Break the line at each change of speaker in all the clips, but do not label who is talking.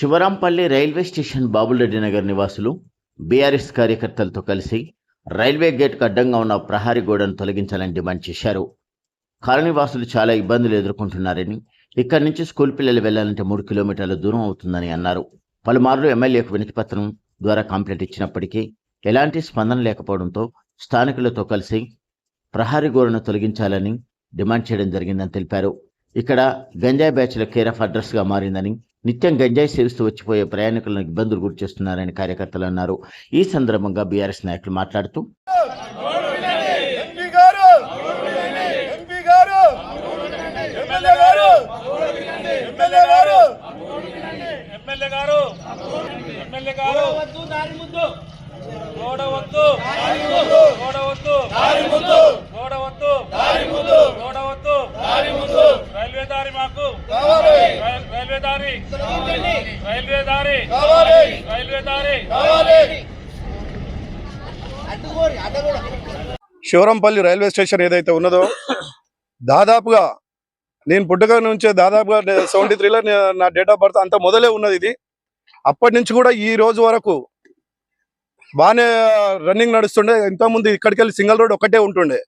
Shivarampalli railway station Babulareddy Nagar నివాసులు BRS కార్యకర్తలతో కలిసి రైల్వే గేట్కు అడ్డంగా ఉన్న ప్రహారీ గోడను తొలగించాలని డిమాండ్ చేశారు. కాలనీవాసులు చాలా ఇబ్బందులు ఎదుర్కొంటున్నారని ఇక్కడి నుంచి స్కూల్ పిల్లలు వెళ్ళాలంటే మూడు కిలోమీటర్ల దూరం అవుతుందని అన్నారు. పలుమార్లు ఎమ్మెల్యేకు వినతిపత్రం ద్వారా కంప్లైంట్ ఇచ్చినప్పటికీ ఎలాంటి స్పందన లేకపోవడంతో స్థానికులతో కలిసి ప్రహారీ గోడను తొలగించాలని డిమాండ్ చేయడం జరిగిందని తెలిపారు. ఇక్కడ గంజాయి బ్యాచ్ల కేర్ ఆఫ్ అడ్రస్గా మారిందని నిత్యం గంజాయి సేవిస్తూ వచ్చిపోయే ప్రయాణికులను ఇబ్బందులు గురి చేస్తున్నారని కార్యకర్తలు అన్నారు. ఈ సందర్భంగా బీఆర్ఎస్ నాయకులు మాట్లాడుతూ
ఎంపీ గారు ఎంపీ గారు ఎమ్మెల్యే గారు ఎమ్మెల్యే గారు
ఎమ్మెల్యే గారు ఎమ్మెల్యే గారు వద్దు దారి ముద్దు గోడ వద్దు గోడ వద్దు
దారి ముద్దు
గోడ వద్దు
దారి ముద్దు
గోడ వద్దు
దారి ముద్దు
రైల్వే దారి మాకు. రైల్వే దారి. రైల్వే దారి.
కావాలి.
రైల్వే దారి.
కావాలి.
శివరంపల్లి రైల్వే స్టేషన్ ఏదైతే ఉన్నదో దాదాపుగా నేను పుట్టక నుంచే దాదాపుగా సెవెంటీ త్రీలో నా డేట్ ఆఫ్ బర్త్ అంత మొదలే ఉన్నది ఇది. అప్పటి నుంచి కూడా ఈ రోజు వరకు బాగానే రన్నింగ్ నడుస్తుండే. ఇంతకుముందు ఇక్కడికి వెళ్ళి సింగిల్ రోడ్ ఒకటే ఉంటుండే.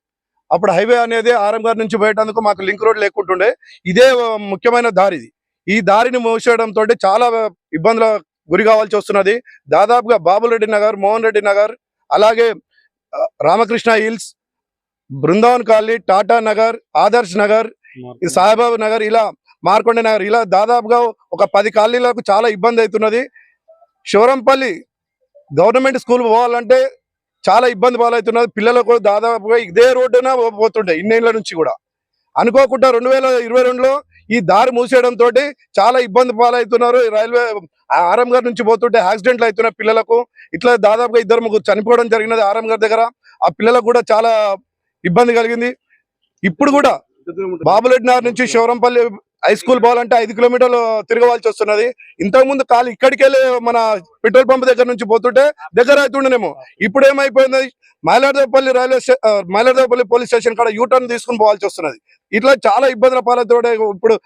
అప్పుడు హైవే అనేది ఆరం గారి నుంచి పోయేటందుకు మాకు లింక్ రోడ్ లేకుంటుండే. ఇదే ముఖ్యమైన దారి ఇది. ఈ దారిని మూసేయడంతో చాలా ఇబ్బందుల గురి కావాల్సి వస్తున్నది. దాదాపుగా బాబురెడ్డి నగర్ మోహన్ రెడ్డి నగర్ అలాగే రామకృష్ణ హిల్స్ బృందావన్ కాలనీ టాటా నగర్ ఆదర్శ్ నగర్ సాయిబాబు నగర్ ఇలా మార్కొండ నగర్ ఇలా దాదాపుగా ఒక పది కాలనీలకు చాలా ఇబ్బంది అవుతున్నది. శివరంపల్లి గవర్నమెంట్ స్కూల్ పోవాలంటే చాలా ఇబ్బంది పాలవుతున్నది. పిల్లలకు కూడా దాదాపుగా ఇదే రోడ్డున పోతుండే ఇన్నేళ్ళ నుంచి కూడా. అనుకోకుండా రెండు వేల ఇరవై రెండులో ఈ దారి మూసేయడంతో చాలా ఇబ్బంది పాలవుతున్నారు. రైల్వే ఆరం గారి నుంచి పోతుంటే యాక్సిడెంట్లు అవుతున్నాయి పిల్లలకు. ఇట్లా దాదాపుగా ఇద్దరు ముగ్గురు చనిపోవడం జరిగినది ఆరం గారి దగ్గర. ఆ పిల్లలకు కూడా చాలా ఇబ్బంది కలిగింది. ఇప్పుడు కూడా బాబులెడ్డి నగర్ నుంచి శివరంపల్లి హై స్కూల్ పోవాలంటే ఐదు కిలోమీటర్లు తిరగవలసి వస్తున్నది. ఇంతకు ముందు కాలు ఇక్కడికి వెళ్ళి మన పెట్రోల్ పంప్ దగ్గర నుంచి పోతుంటే దగ్గర అవుతుండేనేమో. ఇప్పుడు ఏమైపోయింది? మైలాడదేపల్లి రైల్వే స్టే మైలాడదేపల్లి పోలీస్ స్టేషన్ కాడ యూ టర్న్ తీసుకుని పోవాల్సి వస్తున్నది. ఇట్లా చాలా ఇబ్బందుల పాలతో ఇప్పుడు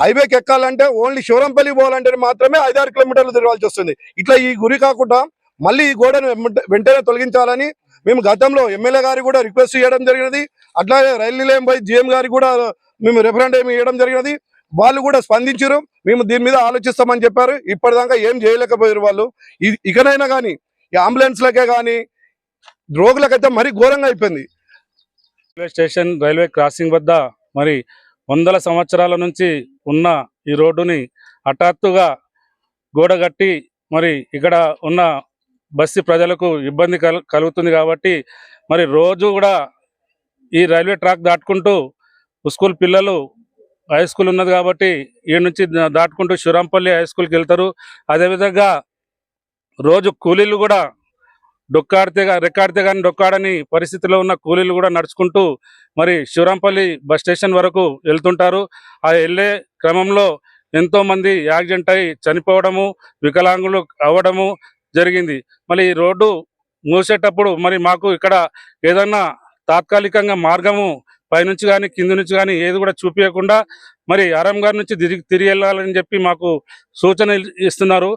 హైవేకి ఎక్కాలంటే ఓన్లీ శివరంపల్లి పోవాలంటే మాత్రమే ఐదారు కిలోమీటర్లు తిరగాల్సి వస్తుంది. ఇట్లా ఈ గురి కాకుండా మళ్ళీ ఈ గోడను వెంటనే తొలగించాలని మేము గతంలో ఎమ్మెల్యే గారికి కూడా రిక్వెస్ట్ చేయడం జరిగినది. అట్లాగే రైలు నిలయం పై జిఎం గారికి కూడా మేము రెఫరెండం ఇవ్వడం జరిగినది. వాళ్ళు కూడా స్పందించారు మేము దీని మీద ఆలోచిస్తామని చెప్పారు. ఇప్పటిదాకా ఏం చేయలేకపోయారు వాళ్ళు. ఇకనైనా కానీ ఈ అంబులెన్స్లకే కానీ రోగులకైతే మరీ ఘోరంగా అయిపోయింది.
రైల్వే స్టేషన్ రైల్వే క్రాసింగ్ వద్ద మరి వందల సంవత్సరాల నుంచి ఉన్న ఈ రోడ్డుని హఠాత్తుగా గోడగట్టి మరి ఇక్కడ ఉన్న బస్సు ప్రజలకు ఇబ్బంది కలు కలుగుతుంది కాబట్టి మరి రోజు కూడా ఈ రైల్వే ట్రాక్ దాటుకుంటూ స్కూల్ పిల్లలు హై స్కూల్ ఉన్నది కాబట్టి ఈ నుంచి దాటుకుంటూ శివరాంపల్లి హై స్కూల్కి వెళ్తారు. అదేవిధంగా రోజు కూలీలు కూడా డొక్కాడితే రెక్కాడితే కానీ డొక్కాడని పరిస్థితిలో ఉన్న కూలీలు కూడా నడుచుకుంటూ మరి శివరాంపల్లి బస్ స్టేషన్ వరకు వెళ్తుంటారు. ఆ వెళ్ళే క్రమంలో ఎంతో మంది యాక్సిడెంట్ అయి చనిపోవడము వికలాంగులు అవ్వడము జరిగింది. మళ్ళీ ఈ రోడ్డు మూసేటప్పుడు మరి మాకు ఇక్కడ ఏదన్నా తాత్కాలికంగా మార్గము పైనుంచి కానీ కింద నుంచి కానీ ఏది కూడా చూపించకుండా మరి ఆరం గారి నుంచి తిరిగి తిరిగి వెళ్ళాలని చెప్పి మాకు సూచన ఇస్తున్నారు.